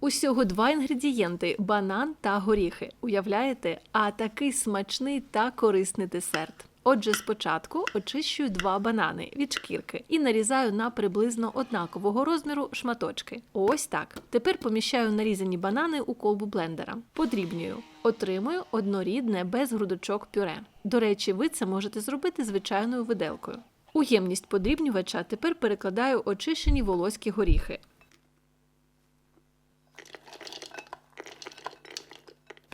Усього два інгредієнти банан та горіхи. Уявляєте? А такий смачний та корисний десерт. Отже, спочатку очищую два банани від шкірки і нарізаю на приблизно однакового розміру шматочки. Ось так. Тепер поміщаю нарізані банани у колбу блендера. Подрібнюю. Отримую однорідне без грудочок пюре. До речі, ви це можете зробити звичайною виделкою. У ємність подрібнювача тепер перекладаю очищені волоські горіхи.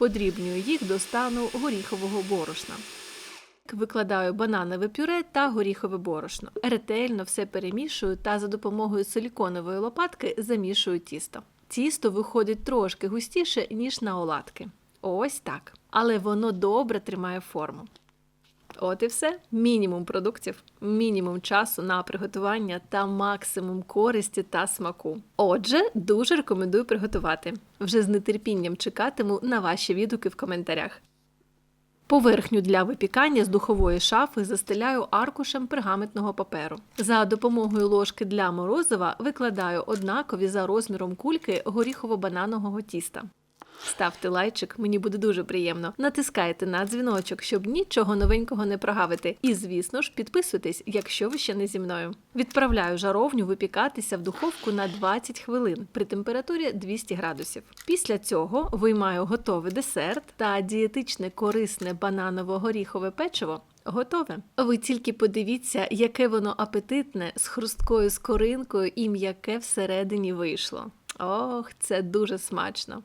Подрібнюю їх до стану горіхового борошна. Викладаю бананове пюре та горіхове борошно. Ретельно все перемішую та за допомогою силіконової лопатки замішую тісто. Тісто виходить трошки густіше, ніж на оладки. Ось так. Але воно добре тримає форму. От і все. Мінімум продуктів, мінімум часу на приготування та максимум користі та смаку. Отже, дуже рекомендую приготувати. Вже з нетерпінням чекатиму на ваші відгуки в коментарях. Поверхню для випікання з духової шафи застеляю аркушем пергаментного паперу. За допомогою ложки для морозива викладаю однакові за розміром кульки горіхово-бананового тіста. Ставте лайчик, мені буде дуже приємно. Натискайте на дзвіночок, щоб нічого новенького не прогавити. І, звісно ж, підписуйтесь, якщо ви ще не зі мною. Відправляю жаровню випікатися в духовку на 20 хвилин при температурі 200 градусів. Після цього виймаю готовий десерт та дієтичне корисне бананово-горіхове печиво. Готове. Ви тільки подивіться, яке воно апетитне з хрусткою скоринкою і м'яке всередині вийшло. Ох, це дуже смачно.